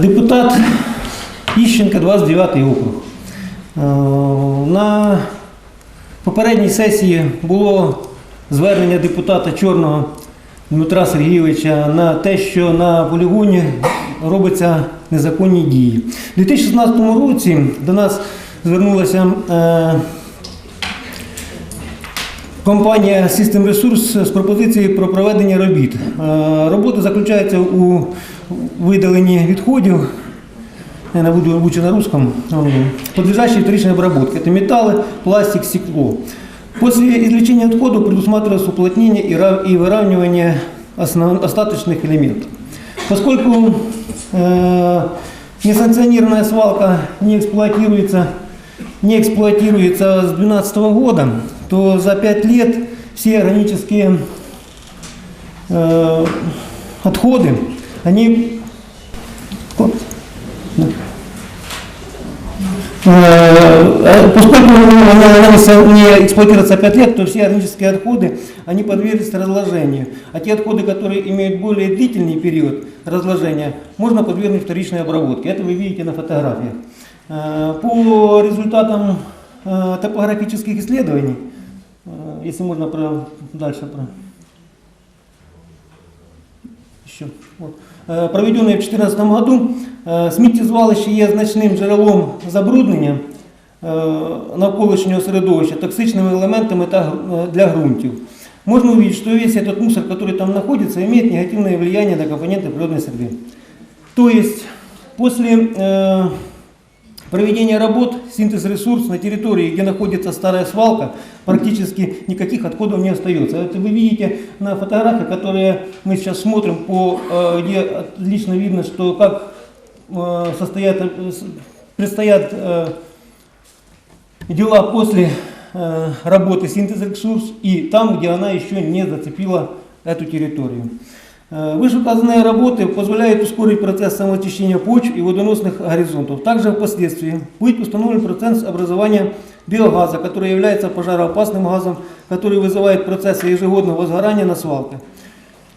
Депутат Іщенка, 29 округ. Е, На попередній сесії було звернення депутата Чорного Дмитра Сергійовича на те, що на полігоні робляться незаконні дії. У 2016 році до нас звернулася е, Компанія System Resource з пропозицією про проведення робіт. Е, Робота заключається у видаленні відходів, я не буду лучше на русском, м, подлежащие вторичной обработке. Это металлы, пластик, стекло. После извлечения отходов предусматривалось уплотнение и ра- и выравнивание основ- остаточных элементов. Поскольку э, несанкционированная свалка не эксплуатируется, не эксплуатируется с 2012 года, то за 5 лет все органические э, отходы, они вот, да. Э, Поскольку она не- эксплуатируется 5 лет, то все органические отходы, они подверглись разложению. А те отходы, которые имеют более длительный период разложения, можно подвергнуть вторичной обработке. Это вы видите на фотографиях. Э, По результатам э, топографических исследований, если можно про, дальше про, еще. Вот. Е, Проведенные в 2014 году, е, сміттєзвалище є значним джерелом забруднення е, навколишнього середовища токсичними елементами та гр- е, для ґрунтів. Можно увидеть, что весь этот мусор, который там находится, имеет негативное влияние на компоненты природной среды. То есть после проведения работ синтез ресурс на территории, где находится старая свалка, практически никаких отходов не остается. Это вы видите на фотографиях, которые мы сейчас смотрим, по, э, где отлично видно, что как э, состоят, э, предстоят дела после работы синтез ресурс и там, где она еще не зацепила эту территорию. Вышеуказанные работы позволяют ускорить процесс самоочищения почв и водоносных горизонтов. Также впоследствии будет установлен процесс образования биогаза, который является пожароопасным газом, который вызывает процессы ежегодного возгорания на свалке.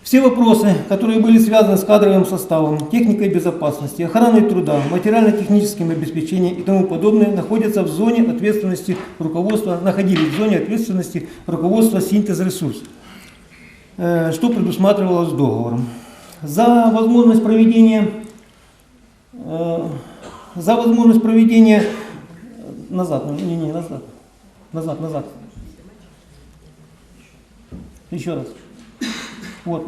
Все вопросы, которые были связаны с кадровым составом, техникой безопасности, охраной труда, материально-техническим обеспечением и тому подобное, находятся в зоне ответственности руководства, находились в зоне ответственности руководства синтез ресурс, э, что предусматривалось договором. За возможность проведения, э, за возможность проведения назад, не, не, назад, назад, назад. Еще раз. Вот.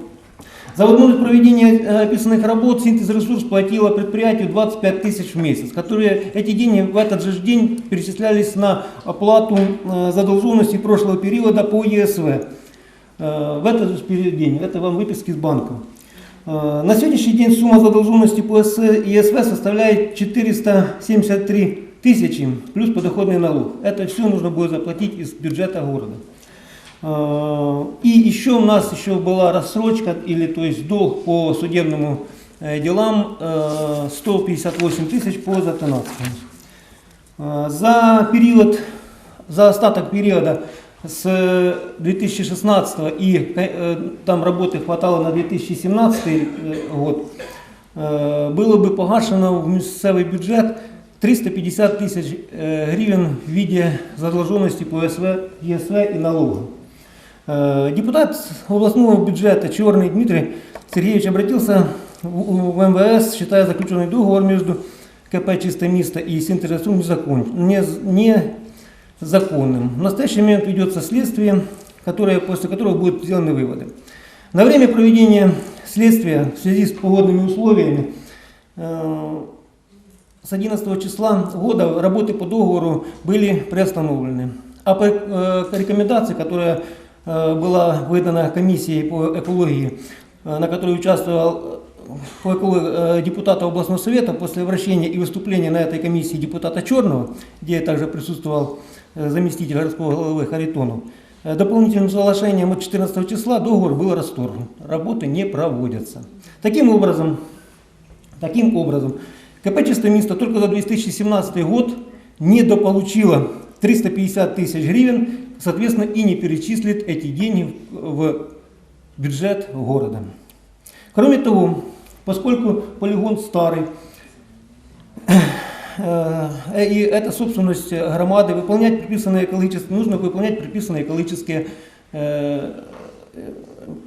За возможность проведения э, описанных работ синтез ресурс платила предприятию 25 тысяч в месяц, которые эти деньги в этот же день перечислялись на оплату э, задолженности прошлого периода по ЕСВ. Э, В этот день, это вам выписки из банка. Э, На сегодняшний день сумма задолженности по ЕСВ составляет 473 тысячи плюс подоходный налог. Это все нужно будет заплатить из бюджета города. Э, И еще у нас еще была рассрочка, или то есть долг по судебному делам э, 158 тысяч по затонации. Э, За период, за остаток периода с 2016 и э, там работы хватало на 2017 э, год, э, было бы погашено в місцевий бюджет 350 тысяч э, гривен в виде задолженности по СВ, ЕСВ и налогов. Э, Депутат областного бюджета Черный Дмитрий Сергеевич обратился в в МВС, считая заключенный договор между КП «Чистое место» и Синтересум незакон, не- незаконным. В настоящий момент ведется следствие, которое, после которого будут сделаны выводы. На время проведения следствия в связи с погодными условиями э, с 11 числа года работы по договору были приостановлены. А по э, рекомендации, которая э, была выдана комиссией по экологии, э, на которой участвовал эколо- э, депутата областного совета после обращения и выступления на этой комиссии депутата Черного, где также присутствовал э, заместитель городского головы Харитонов, э, дополнительным соглашением от 14 числа договор был расторгнут. Работы не проводятся. Таким образом, Таким образом, КП «Чистое место» только за 2017 год недополучило 350 тысяч гривен, соответственно, и не перечислит эти деньги в бюджет города. Кроме того, поскольку полигон старый, э, и это собственность громады, выполнять предписанные экологические, нужно выполнять предписанные экологические э,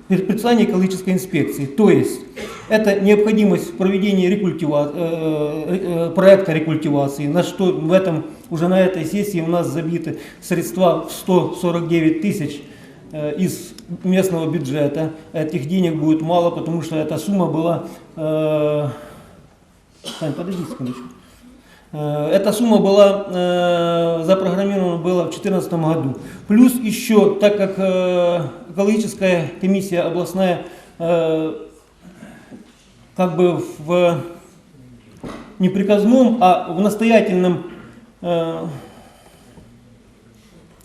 пер- предписания экологической инспекции. То есть это необходимость проведения рекультива- э, э, проекта рекультивации, на что в этом уже на этой сессии у нас забиты средства в 149 тысяч э, из местного бюджета. Этих денег будет мало, потому что эта сумма была... э, Сань, подожди секундочку. Э, Эта сумма была э, запрограммирована была в 2014 году. Плюс еще, так как э, экологическая комиссия областная э, как бы в неприказном, а в настоятельном э,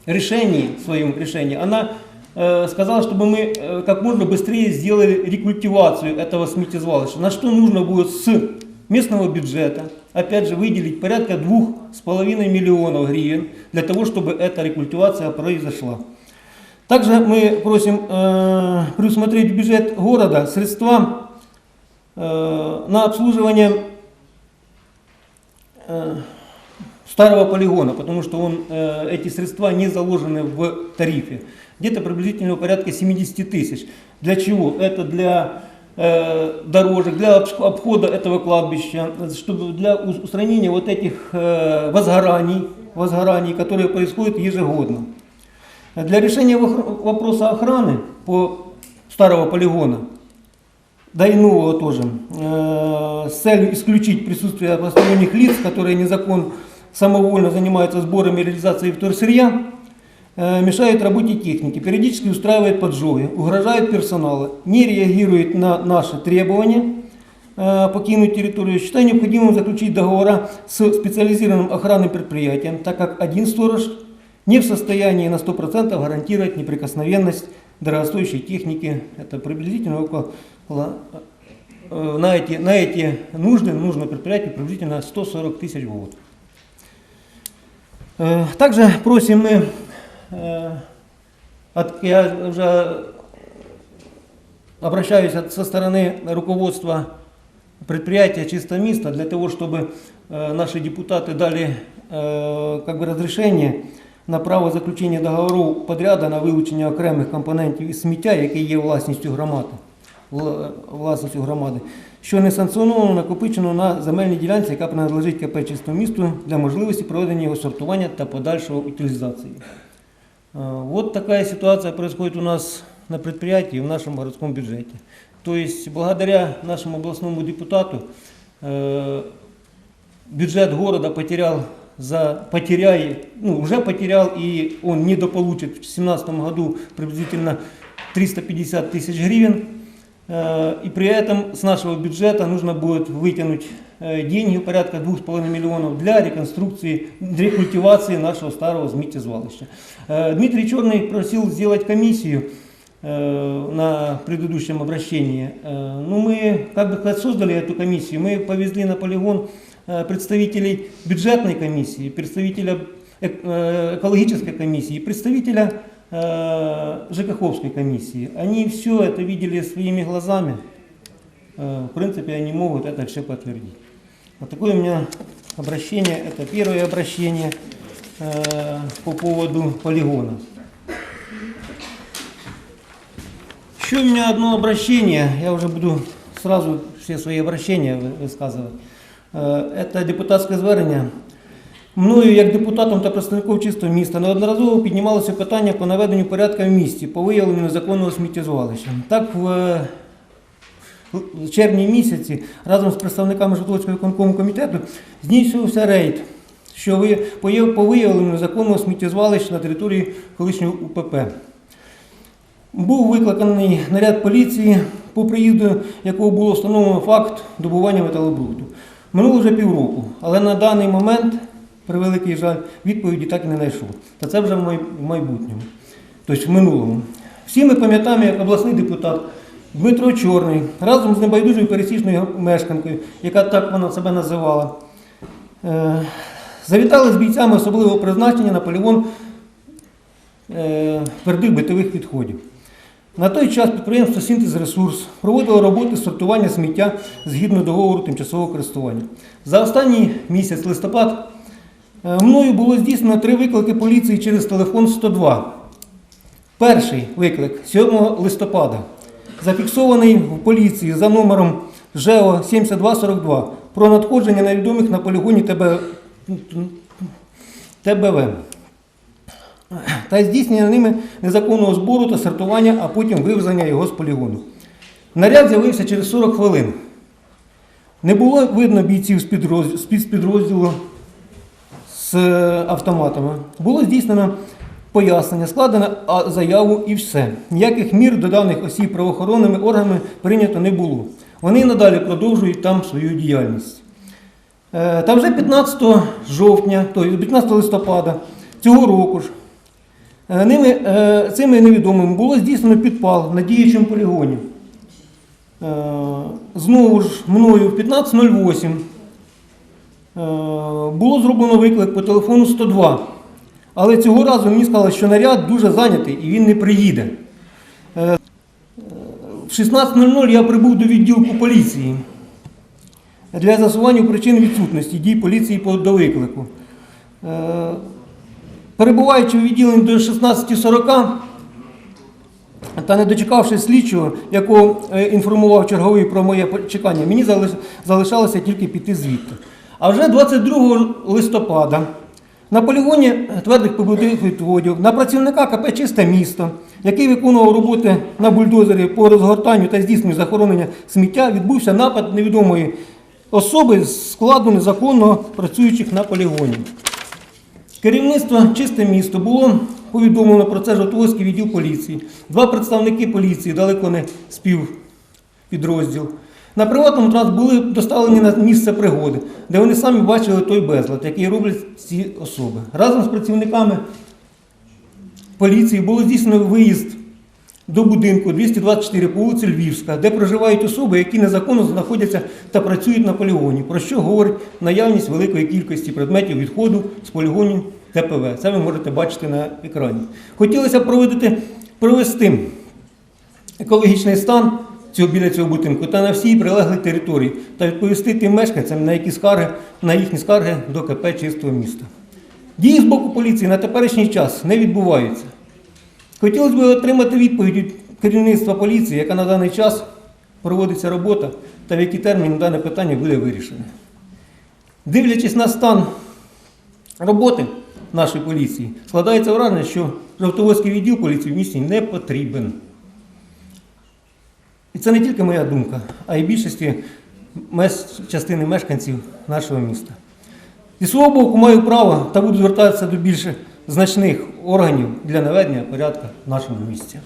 решении, своем решении, она э, сказала, чтобы мы э, как можно быстрее сделали рекультивацию этого сметизвалища. На что нужно будет с местного бюджета, опять же, выделить порядка двух с половиной миллионов гривен для того, чтобы эта рекультивация произошла. Также мы просим э, предусмотреть бюджет города средства э, на обслуживание э, старого полигона, потому что он, э, эти средства не заложены в тарифе. Где-то приблизительно порядка 70 тысяч. Для чего? Это для э, дорожек, для обхода этого кладбища, чтобы для ус- устранения вот этих э, возгораний, возгораний, которые происходят ежегодно. Для решения вопроса охраны по старого полигона да и нового тоже, э, с целью исключить присутствие посторонних лиц, которые незаконно самовольно занимаются сбором и реализацией вторсырья, мешают работе техники, периодически устраивает поджоги, угрожает персоналу, не реагирует на наши требования покинуть территорию. Считаю необходимым заключить договора с специализированным охранным предприятием, так как один сторож не в состоянии на 100% гарантировать неприкосновенность дорогостоящей техники. Это приблизительно около, на, эти, на эти нужды нужно предприятию приблизительно 140 тысяч в год. Также просим мы, я уже обращаюсь от- со стороны руководства предприятия «Чисто место» для того, чтобы э, наши депутаты дали е, как би, розрішення на право заключення договору подряда на вилучення окремих компонентів із сміття, яке є власністю громади, вла- власністю громади, що не санкціоновано накопичено на земельній ділянці, яка принадлежить КП «Чисто місту» для можливості проведення його сортування та подальшого утилізації. Э, Вот такая ситуация происходит у нас на предприятии, в нашем городском бюджете. То есть благодаря нашему областному депутату э, бюджет города потерял за потеряет, ну, уже потерял и он недополучит в 2017 году приблизительно 350 тысяч гривен. Э, И при этом с нашего бюджета нужно будет вытянуть э, деньги, порядка 2,5 миллионов, для реконструкции, рекультивации нашего старого змитизвалища. Э, Дмитрий Черный просил сделать комиссию э, на предыдущем обращении. Э, Ну, мы как бы сказать, создали эту комиссию, мы повезли на полигон э, представителей бюджетной комиссии, представителя эк- э, экологической комиссии, представителя э, ЖКХовской комиссии. Они все это видели своими глазами. Э, В принципе, они могут это все подтвердить. Вот такое у меня обращение. Это первое обращение э, по поводу полигона. Еще у меня одно обращение, я уже буду сразу все свои обращения вы- высказывать. Это депутатське звернення. Мною, як депутатом та представником чистого міста, неодноразово піднімалося питання по наведенню порядка в місті по виявленню незаконного сміттєзвалища. Так, в, червні місяці разом з представниками Житомирського виконкому комітету здійснювався рейд, що ви по виявленню незаконного сміттєзвалища на території колишнього УПП. Був викликаний наряд поліції, по приїзду якого було встановлено факт добування металобрухту. Минуло вже півроку, але на даний момент, при великий жаль, відповіді так і не знайшов. Та це вже в майбутньому, тобто в минулому. Всі ми пам'ятаємо, як обласний депутат Дмитро Чорний разом з небайдужою пересічною мешканкою, яка так вона себе називала, е, завітали з бійцями особливого призначення на полігон е, твердих битових відходів. На той час підприємство «Сінтезресурс» проводило роботи сортування сміття згідно договору тимчасового користування. За останній місяць листопад мною було здійснено три виклики поліції через телефон 102. Перший виклик 7 листопада, зафіксований в поліції за номером ЖЕО 7242 про надходження невідомих на полігоні ТБ... ТБВ та здійснення ними незаконного збору та сортування, а потім вивезення його з полігону. Наряд з'явився через 40 хвилин. Не було видно бійців з підрозділу, з е, автоматами. Було здійснено пояснення, складено заяву і все. Ніяких мір до даних осіб правоохоронними органами прийнято не було. Вони надалі продовжують там свою діяльність. Е, Та вже 15 жовтня, тобто 15 листопада цього року ж, е, ними, цими невідомими було здійснено підпал на діючому полігоні. Знову ж мною в 15.08 е, було зроблено виклик по телефону 102. Але цього разу мені сказали, що наряд дуже зайнятий і він не приїде. Е, В 16.00 я прибув до відділку поліції для з'ясування причин відсутності дій поліції до виклику. Е, Перебуваючи у відділенні до 16.40 та не дочекавшись слідчого, якого е, інформував черговий про моє чекання, мені залишалося тільки піти звідти. А вже 22 листопада на полігоні твердих побутових відводів на працівника КП Чисте місто, який виконував роботи на бульдозері по розгортанню та здійсненню захоронення сміття, відбувся напад невідомої особи з складу незаконно працюючих на полігоні. Керівництво чисте місто було повідомлено про це Жовтоводський відділ поліції. Два представники поліції, далеко не співпідрозділ. На приватному транспорті були доставлені на місце пригоди, де вони самі бачили той безлад, який роблять ці особи. Разом з працівниками поліції було здійснено виїзд до будинку 224 по вулиці Львівська, де проживають особи, які незаконно знаходяться та працюють на полігоні, про що говорить наявність великої кількості предметів відходу з полігонів ТПВ. Це ви можете бачити на екрані. Хотілося б провести екологічний стан цього, біля цього будинку та на всій прилеглій території та відповісти тим мешканцям, на які скарги, на їхні скарги до КП чистого міста. Дії з боку поліції на теперішній час не відбуваються. Хотілося б отримати відповідь від керівництва поліції, яка на даний час проводиться робота та в який термін дане питання буде вирішене. Дивлячись на стан роботи нашої поліції, складається враження, що Жовтоводський відділ поліції в місті не потрібен. Це не тільки моя думка, а й більшості частини мешканців нашого міста. Зі свого боку маю право та буду звертатися до більш значних органів для наведення порядку в нашому місті.